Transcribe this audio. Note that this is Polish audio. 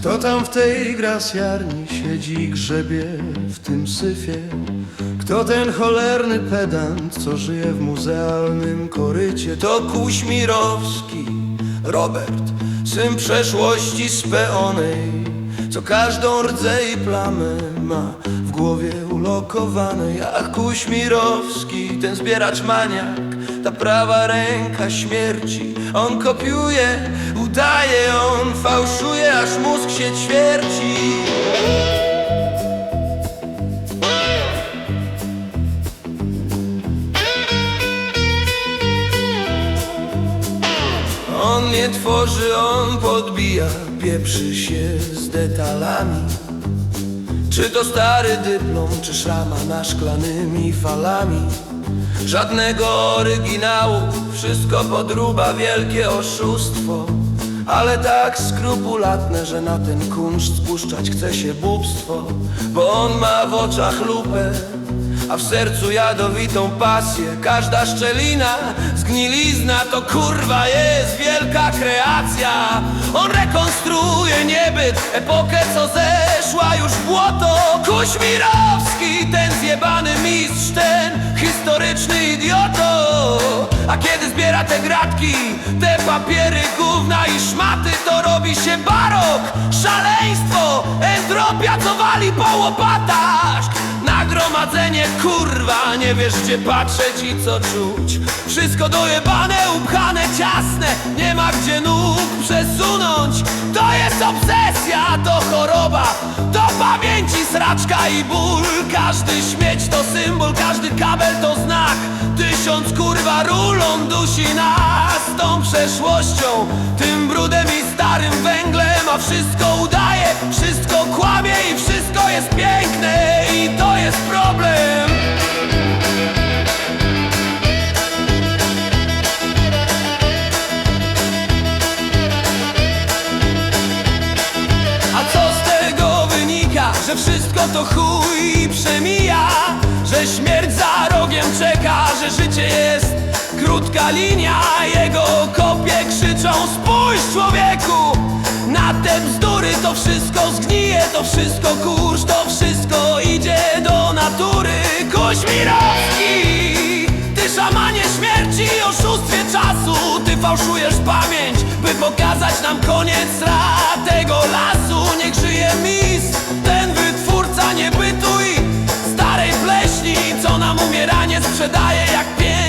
Kto tam w tej grasjarni siedzi grzebie w tym syfie? Kto ten cholerny pedant, co żyje w muzealnym korycie? To Kuśmirowski, Robert, syn przeszłości speonej Co każdą rdzę i plamę ma w głowie ulokowane Jak Kuśmirowski, ten zbieracz maniak ta prawa ręka śmierci. On kopiuje, udaje, on fałszuje, aż mózg się ćwierci. On nie tworzy, on podbija, pieprzy się z detalami. Czy to stary dyplom, czy szrama na szklanymi falami Żadnego oryginału, wszystko podruba, wielkie oszustwo. Ale tak skrupulatne, że na ten kunszt spuszczać chce się bóbstwo Bo on ma w oczach lupę, a w sercu jadowitą pasję. Każda szczelina, zgnilizna to kurwa jest wielka kreacja. On rekonstruuje niebyt, epokę co zeszła już w błoto. Kuśmirowski, ten zjebany mistrz, ten historyczny idioto. A kiedy zbiera te gratki, te papiery, gówna i szmaty To robi się barok, szaleństwo, entropia co wali po łopatach. Nagromadzenie kurwa, nie wiesz gdzie patrzeć i co czuć. Wszystko dojebane, upchane, ciasne, nie ma gdzie nóg przesunąć. To jest obsesja, to choroba, sraczka i ból. Każdy śmieć to symbol, każdy kabel to znak. Tysiąc kurwa rulon dusi nas tą przeszłością. Tym brudem i starym węglem, a wszystko udaje Wszystko kłamie i wszystko jest piękne. I to jest problem że wszystko to chuj przemija Że śmierć za rogiem czeka, że życie jest krótka linia Jego kopie krzyczą spójrz człowieku Na te bzdury to wszystko zgnije, to wszystko kurz, to wszystko idzie do natury. Kuśmirowski, ty szamanie śmierci oszustwie czasu Ty fałszujesz pamięć, by pokazać nam koniec ra sprzedaje jak pięć